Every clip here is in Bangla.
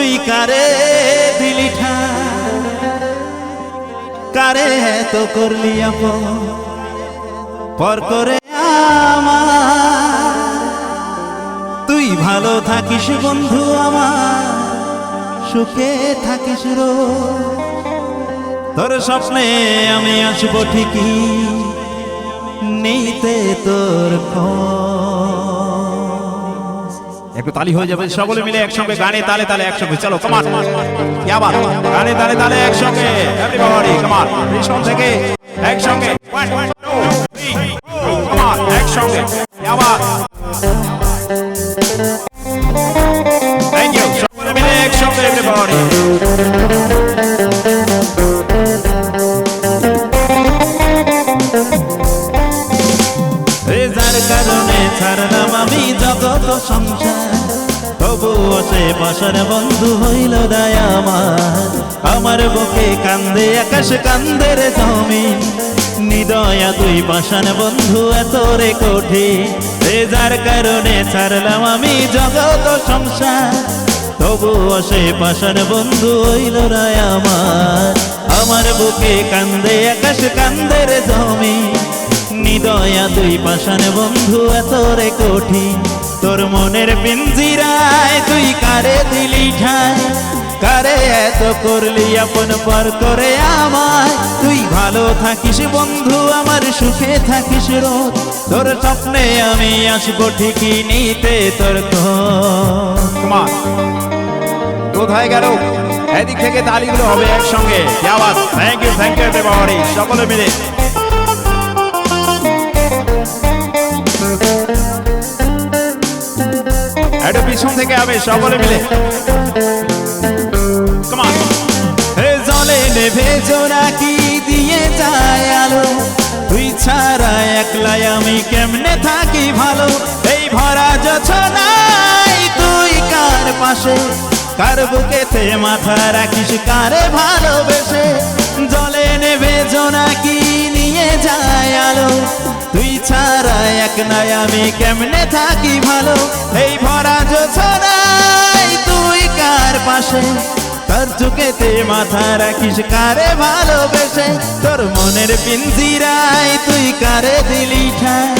তুই কারে দিলি? কারে এত করলি পর করে আমার তুই ভালো থাকিস বন্ধু আমার, সুখে থাকিস রো তোর স্বপ্নে আমি আসব ঠিকই নিতে তোর খোঁজ। একটু তালি হয়ে যাবে, সকলে মিলে একসঙ্গে গানে তালে তালে একসঙ্গে। চলো কমান আবার? গানে তালে তালে একসঙ্গে। কমান থেকে একসঙ্গে। একসঙ্গে। কারণে ছাড়লাম আমি জগত সংসার। তবুও সে বসর বন্ধু হইল দয়া আমার আমার বুকে কান্দে, আকাশ কান্দে রে জমিন। নিদয়া তুই পাশান বন্ধু এত রে কঠিন। এ যার কারণে ছাড়লাম আমি জগত সংসার। তবুও সে পাশান বন্ধু হইল রায় আমার আমার বুকে কান্দে, আকাশ কান্দে রে জমিন নিদয়া দুই পাশান বন্ধু, এত কঠিন। তোর মনের পিঞ্জিরায় তুই কারে দিলি ঠাই? কারে এত করলি আপন পর করে আমায়? তুই ভালো থাকিস বন্ধু, আমার সুখে থাকিস রোজ। তোর স্বপ্নে আমি আসব ঠিকই নিতে তোর। কমান কোথায় গেল? এদিক থেকে তালিগুলো হবে একসঙ্গে। কি থ্যাংক ইউ থ্যাংক ইউ সকলে মিলে। একটু পিছন থেকে হবে সকলে মিলে জলে নেভে জোড়া কি দিয়ে যায় আলো তুই ছাড়া একলাই আমি কেমনে থাকি ভালো? এই ভরা নাই তুই কার পাশে? কার বুকেতে মাথা রাখিস, কারে ভালোবেসে? জলে নেভে জোনা কি নিয়ে যায়? তুই ছাড়া এক নাই, আমি কেমনে থাকি ভালো? এই ভরা নাই তুই কার পাশে? তোর চুকেতে মাথা রাখিস কারে ভালোবেসে? তোর মনের পিঞ্জিরায় তুই কারে দিলি ঠাই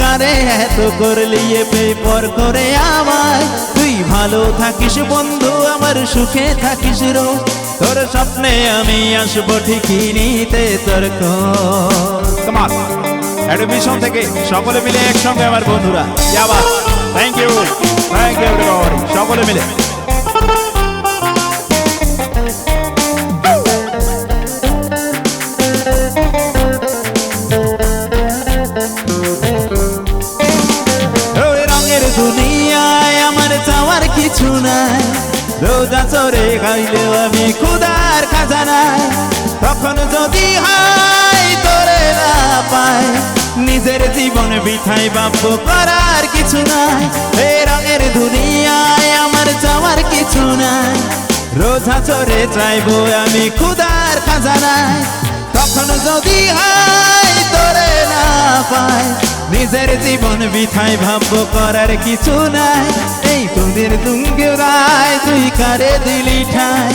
কারে এত করলি পর করে আমায়? তুই ভালো থাকিস বন্ধু, আমার সুখে থাকিস রো। তোর স্বপ্নে আমি আসব ঠিকই নিতে তোর খোঁজ। পিছন থেকে সকলে মিলে একসঙ্গে আমার বন্ধুরা আবার থ্যাংক ইউ থ্যাংক ইউ সকলে মিলে। রোজা চরে খাইলেও আমি খুদার খাজানায় তখন যদি হয় নিজের জীবন বিথাই বাপ্য করার কিছু নাই। রঙের দুনিয়ায় আমার চাওয়ার কিছু নাই। রোজা চরে চাইব আমি খুদার খাজানায়। তখন যদি হয় তোরে না পায়, নিজের জীবন বিথাই ভাব্য করার কিছু নাই। এই তোদের তুঙ্গে রায় তুই কারে দিলি ঠাই